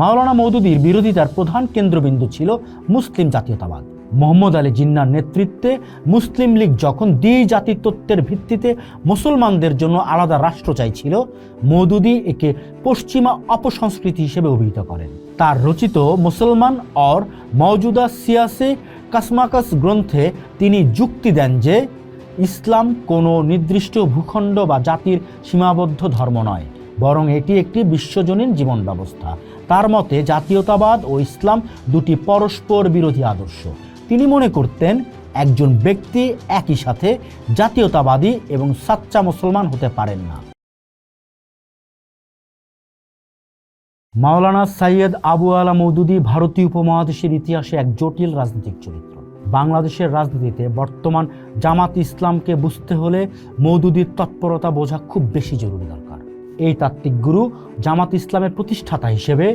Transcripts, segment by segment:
মাওলানা মৌদুদির বিরোধিতার প্রধান কেন্দ্রবিন্দু ছিল মুসলিম জাতীয়তাবাদ। মোহাম্মদ আলী জিন্নার নেতৃত্বে মুসলিম লীগ যখন দ্বি জাতি তত্ত্বের ভিত্তিতে মুসলমানদের জন্য আলাদা রাষ্ট্র চাইছিল মৌদুদি একে পশ্চিমা অপসংস্কৃতি হিসেবে অভিহিত করেন। তার রচিত মুসলমান অর মৌজুদা সিয়াসে কাসমাকাস গ্রন্থে তিনি যুক্তি দেন যে, ইসলাম কোনো নির্দিষ্ট ভূখণ্ড বা জাতির সীমাবদ্ধ ধর্ম নয়। বরং এটি একটি বিশ্বজনীন জীবন ব্যবস্থা তার মতে, জাতীয়তাবাদ ও ইসলাম দুটি পরস্পর বিরোধী আদর্শ। তিনি মনে করতেন, একজন ব্যক্তি একই সাথে জাতীয়তাবাদী এবং সাচ্চা মুসলমান হতে পারেন না। মাওলানা সাইয়দ আবু আলা মৌদুদি ভারতীয় উপমহাদেশের ইতিহাসে এক জটিল রাজনৈতিক চরিত্র। বাংলাদেশের রাজনীতিতে বর্তমান জামাত ইসলামকে বুঝতে হলে মৌদুদির তৎপরতা বোঝা খুব বেশি জরুরি দরকার। এই তাত্ত্বিক গুরু জামাত ইসলামের প্রতিষ্ঠাতা হিসেবে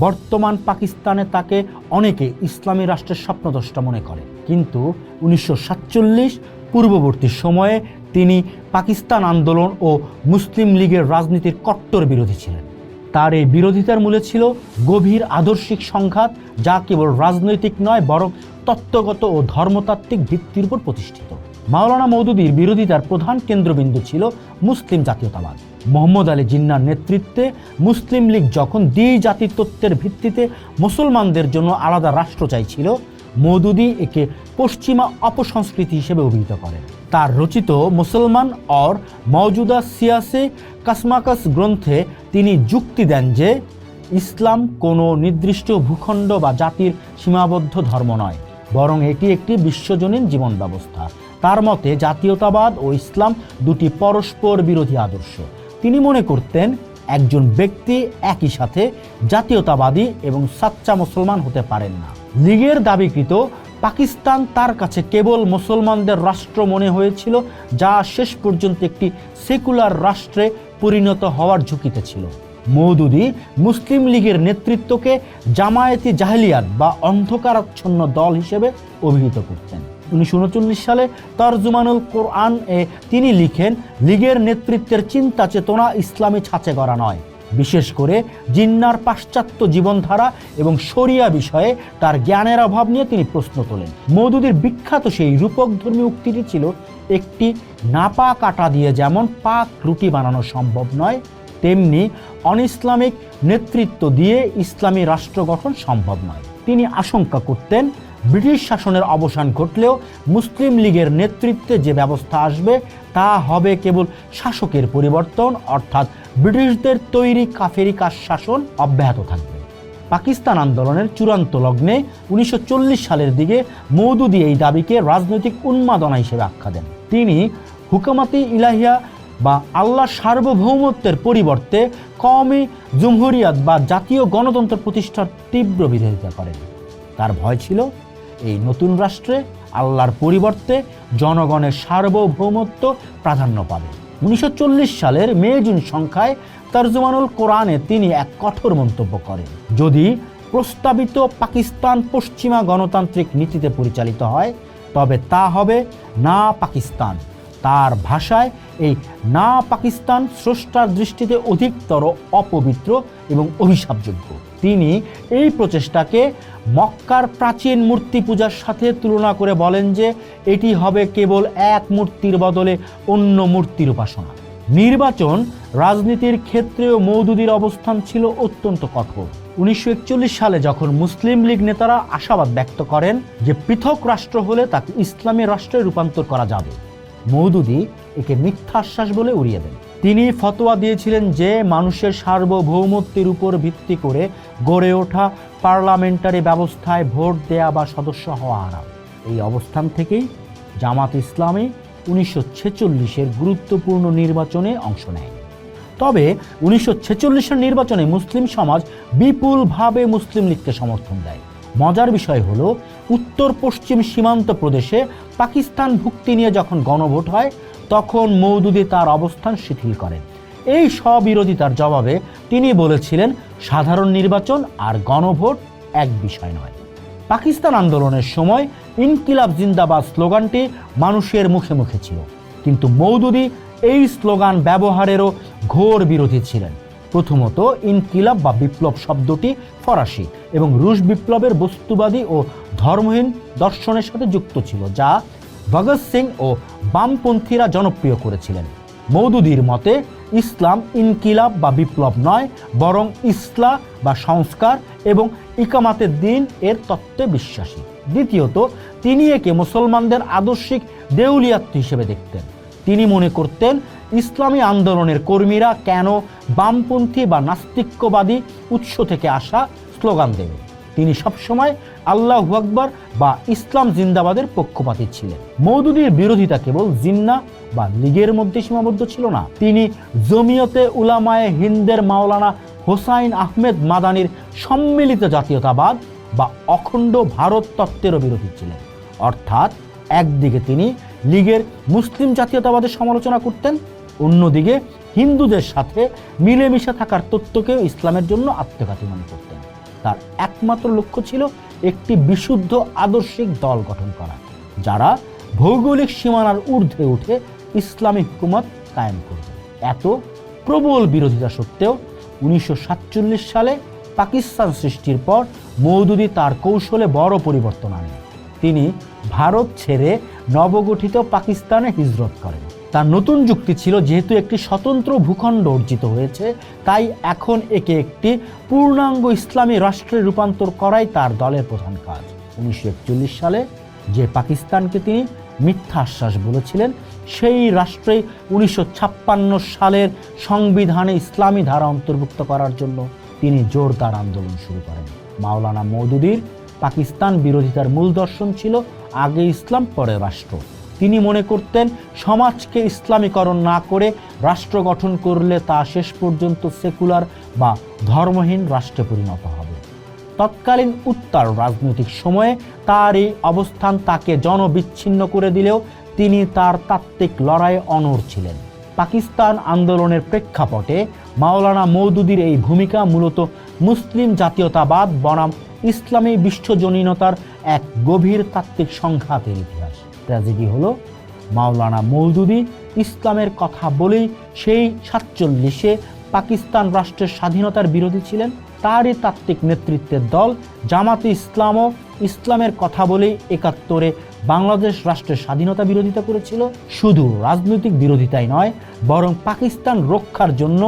বর্তমান পাকিস্তানে তাকে অনেকে ইসলামী রাষ্ট্রের স্বপ্নদ্রষ্টা মনে করে। কিন্তু উনিশশো সাতচল্লিশ পূর্ববর্তী সময়ে তিনি পাকিস্তান আন্দোলন ও মুসলিম লীগের রাজনীতির কট্টর বিরোধী ছিলেন। তার এই বিরোধিতার মূলে ছিল গভীর আদর্শিক সংঘাত যা কেবল রাজনৈতিক নয়, বরং তত্ত্বগত ও ধর্মতাত্ত্বিক ভিত্তির উপর প্রতিষ্ঠিত। মাওলানা মৌদুদির বিরোধিতার প্রধান কেন্দ্রবিন্দু ছিল মুসলিম জাতীয়তাবাদ। মোহাম্মদ আলী জিন্নার নেতৃত্বে মুসলিম লীগ যখন দ্বি জাতি তত্ত্বের ভিত্তিতে মুসলমানদের জন্য আলাদা রাষ্ট্র চাইছিল, মৌদুদি একে পশ্চিমা অপসংস্কৃতি হিসেবে অভিহিত করেন। তার রচিত মুসলমান অর মৌজুদা সিয়াসে কাসমাকাস গ্রন্থে তিনি যুক্তি দেন যে, ইসলাম কোনো নির্দিষ্ট ভূখণ্ড বা জাতির সীমাবদ্ধ ধর্ম নয়, বরং এটি একটি বিশ্বজনীন জীবন ব্যবস্থা তার মতে জাতীয়তাবাদ ও ইসলাম দুটি পরস্পর বিরোধী আদর্শ। তিনি মনে করতেন একজন ব্যক্তি একই সাথে জাতীয়তাবাদী এবং সাচ্চা মুসলমান হতে পারেন না। লীগের দাবিকৃত পাকিস্তান তার কাছে কেবল মুসলমানদের রাষ্ট্র মনে হয়েছিল, যা শেষ পর্যন্ত একটি সেকুলার রাষ্ট্রে পরিণত হওয়ার ঝুঁকিতে ছিল। মৌদুদি মুসলিম লীগের নেতৃত্বকে জামায়াতি জাহেলিয়াত বা অন্ধকারাচ্ছন্ন দল হিসেবে অভিহিত করতেন। উনিশশো উনচল্লিশ সালে তরজুমানুল কোরআন এ তিনি লিখেন, লীগের নেতৃত্বের চিন্তা চেতনা ইসলামী ছাঁচে করা নয়। বিশেষ করে জিন্নার পাশ্চাত্য জীবনধারা এবং শরিয়া বিষয়ে তার জ্ঞানের অভাব নিয়ে তিনি প্রশ্ন তোলেন। মৌদুদির বিখ্যাত সেই রূপক ধর্মী উক্তিটি ছিল, একটি নাপা কাটা দিয়ে যেমন পাক রুটি বানানো সম্ভব নয়, তেমনি অনইসলামিক নেতৃত্ব দিয়ে ইসলামী রাষ্ট্র গঠন সম্ভব নয়। তিনি আশঙ্কা করতেন ব্রিটিশ শাসনের অবসান ঘটলেও মুসলিম লীগের নেতৃত্বে যে ব্যবস্থা আসবে, তা হবে কেবল শাসকের পরিবর্তন, অর্থাৎ ব্রিটিশদের তৈরি কাফেরি কাজ শাসন অব্যাহত থাকবে। পাকিস্তান আন্দোলনের চূড়ান্ত লগ্নে উনিশশো চল্লিশ সালের দিকে মৌদুদি এই দাবিকে রাজনৈতিক উন্মাদনা হিসেবে আখ্যা দেন। তিনি হুকামাতি ইলাহিয়া বা আল্লাহ সার্বভৌমত্বের পরিবর্তে কওমি জুমহুরিয়াত বা জাতীয় গণতন্ত্র প্রতিষ্ঠার তীব্র বিরোধিতা করেন। তার ভয় ছিল এই নতুন রাষ্ট্রে আল্লাহর পরিবর্তে জনগণের সার্বভৌমত্ব প্রাধান্য পাবে। উনিশশো চল্লিশ সালের মে, জুন সংখ্যায় তর্জমানুল কোরআনে তিনি এক কঠোর মন্তব্য করেন, যদি প্রস্তাবিত পাকিস্তান পশ্চিমা গণতান্ত্রিক নীতিতে পরিচালিত হয়, তবে তা হবে না পাকিস্তান। তার ভাষায় এই না পাকিস্তান স্রষ্টার দৃষ্টিতে অধিকতর অপবিত্র এবং অভিশাপযোগ্য। তিনি এই প্রচেষ্টাকে মক্কার প্রাচীন মূর্তি পূজার সাথে তুলনা করে বলেন যে এটি হবে কেবল এক মূর্তির বদলে অন্য মূর্তির উপাসনা। নির্বাচন রাজনীতির ক্ষেত্রেও মৌদুদির অবস্থান ছিল অত্যন্ত কঠোর। উনিশশো একচল্লিশ সালে যখন মুসলিম লীগ নেতারা আশাবাদ ব্যক্ত করেন যে পৃথক রাষ্ট্র হলে তাকে ইসলামী রাষ্ট্রে রূপান্তর করা যাবে। মৌদুদি একে মিথ্যা আশ্বাস বলে উড়িয়ে দেন। তিনি ফতোয়া দিয়েছিলেন যে মানুষের সার্বভৌমত্বের উপর ভিত্তি করে গড়ে ওঠা পার্লামেন্টারি ব্যবস্থায় ভোট দেয়া বা সদস্য হওয়া হারাম। এই অবস্থান থেকেই জামাত ইসলামী উনিশশো ছেচল্লিশের গুরুত্বপূর্ণ নির্বাচনে অংশ নেয়। তবে উনিশশো ছেচল্লিশের নির্বাচনে মুসলিম সমাজ বিপুলভাবে মুসলিম লীগকে সমর্থন দেয়। মজার বিষয় হলো উত্তর পশ্চিম সীমান্ত প্রদেশে পাকিস্তান ভুক্তি নিয়ে যখন গণভোট হয়, তখন মৌদুদি তার অবস্থান শিথিল করেন এই স্ববিরোধিতার জবাবে তিনি বলেছিলেন, সাধারণ নির্বাচন আর গণভোট এক বিষয় নয়। পাকিস্তান আন্দোলনের সময় ইনকিলাব জিন্দাবাদ স্লোগানটি মানুষের মুখে মুখে ছিল। কিন্তু মৌদুদি এই স্লোগান ব্যবহারেরও ঘোর বিরোধী ছিলেন। প্রথমত ইনকিলাব বা বিপ্লব শব্দটি ফরাসি এবং রুশ বিপ্লবের বস্তুবাদী ও ধর্মহীন দর্শনের সাথে যুক্ত ছিল, যা ভগৎ সিং ও বামপন্থীরা জনপ্রিয় করেছিলেন। মৌদুদির মতে, ইসলাম ইনকিলাব বা বিপ্লব নয়, বরং ইসলা বা সংস্কার এবং ইকামাতের দিন এর তত্ত্বে বিশ্বাসী। দ্বিতীয়ত, তিনি একে মুসলমানদের আদর্শিক দেউলিয়াত্ম হিসেবে দেখতেন। তিনি মনে করতেন ইসলামী আন্দোলনের কর্মীরা কেন বামপন্থী বা নাস্তিক্যবাদী উৎস থেকে আসা স্লোগান দেবে। তিনি সবসময় আল্লাহ আকবর বা ইসলাম জিন্দাবাদের পক্ষপাতী ছিলেন। মৌদুদির বিরোধিতা কেবল জিন্না বা লীগের মধ্যে সীমাবদ্ধ ছিল না। তিনি জমিয়তে উলামায়ে হিন্দের মাওলানা হোসাইন আহমেদ মাদানির সম্মিলিত জাতীয়তাবাদ বা অখণ্ড ভারত তত্ত্বেরও বিরোধী ছিলেন। অর্থাৎ একদিকে তিনি লীগের মুসলিম জাতীয়তাবাদের সমালোচনা করতেন। অন্যদিকে হিন্দুদের সাথে মিলেমিশে থাকার তত্ত্বকেও ইসলামের জন্য আত্মঘাতী মনে করতেন। তার একমাত্র লক্ষ্য ছিল একটি বিশুদ্ধ আদর্শিক দল গঠন করা, যারা ভৌগোলিক সীমানার ঊর্ধ্বে উঠে ইসলামী হুকুমত কায়েম করবে। এত প্রবল বিরোধিতা সত্ত্বেও উনিশশো সাতচল্লিশ সালে পাকিস্তান সৃষ্টির পর মৌদুদি তার কৌশলে বড় পরিবর্তন আনেন তিনি ভারত ছেড়ে নবগঠিত পাকিস্তানে হিজরত করেন। তার নতুন যুক্তি ছিল, যেহেতু একটি স্বতন্ত্র ভূখণ্ড অর্জিত হয়েছে, তাই এখন একে একটি পূর্ণাঙ্গ ইসলামী রাষ্ট্রে রূপান্তর করাই তার দলের প্রধান কাজ। উনিশশো একচল্লিশ সালে যে পাকিস্তানকে তিনি মিথ্যা আশ্বাস বলেছিলেন, সেই রাষ্ট্রে উনিশশো ছাপ্পান্ন সালের সংবিধানে ইসলামী ধারা অন্তর্ভুক্ত করার জন্য তিনি জোরদার আন্দোলন শুরু করেন। মাওলানা মৌদুদির পাকিস্তান বিরোধিতার মূল দর্শন ছিল আগে ইসলাম, পরে রাষ্ট্র। তিনি মনে করতেন, সমাজকে ইসলামীকরণ না করে রাষ্ট্র গঠন করলে তা শেষ পর্যন্ত সেকুলার বা ধর্মহীন রাষ্ট্রে পরিণত হবে। তৎকালীন উত্তর রাজনৈতিক সময়ে তার এই অবস্থান তাকে জনবিচ্ছিন্ন করে দিলেও তিনি তার তাত্ত্বিক লড়াইয়ে অনড় ছিলেন। পাকিস্তান আন্দোলনের প্রেক্ষাপটে মাওলানা মৌদুদির এই ভূমিকা মূলত মুসলিম জাতীয়তাবাদ বনাম ইসলামী বিশ্বজনীনতার এক গভীর তাত্ত্বিক সংঘাতের ইতিহাস। ট্র্যাজেডি হলো মাওলানা মৌদুদি ইসলামের কথা বলেই সেই সাতচল্লিশে পাকিস্তান রাষ্ট্রের স্বাধীনতার বিরোধী ছিলেন তারই তাত্ত্বিক নেতৃত্বের দল জামাতে ইসলামও ইসলামের কথা বলেই একাত্তরে বাংলাদেশ রাষ্ট্রের স্বাধীনতা বিরোধিতা করেছিল। শুধু রাজনৈতিক বিরোধিতাই নয়, বরং পাকিস্তান রক্ষার জন্য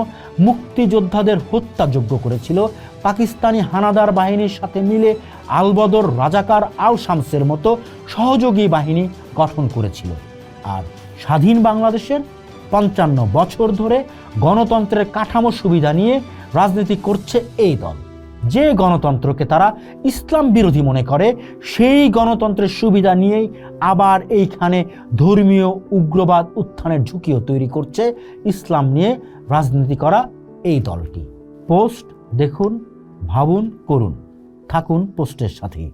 মুক্তিযোদ্ধাদের হত্যাযোগ্য করেছিল। পাকিস্তানি হানাদার বাহিনীর সাথে মিলে আলবদর রাজাকার আল শামসের মতো সহযোগী বাহিনী গঠন করেছিল। আর স্বাধীন বাংলাদেশের পঞ্চান্ন বছর ধরে গণতন্ত্রের কাঠামো সুবিধা নিয়ে রাজনীতি করছে এই দল। যে গণতন্ত্রকে তারা ইসলাম বিরোধী মনে করে, সেই গণতন্ত্রের সুবিধা নিয়েই আবার এইখানে ধর্মীয় উগ্রবাদ উত্থানের ঝুঁকিও তৈরি করছে। ইসলাম নিয়ে রাজনীতি করা এই দলটি। পোস্ট দেখুন, ভাবুন, করুন। থাকুন পোস্টের সাথেই।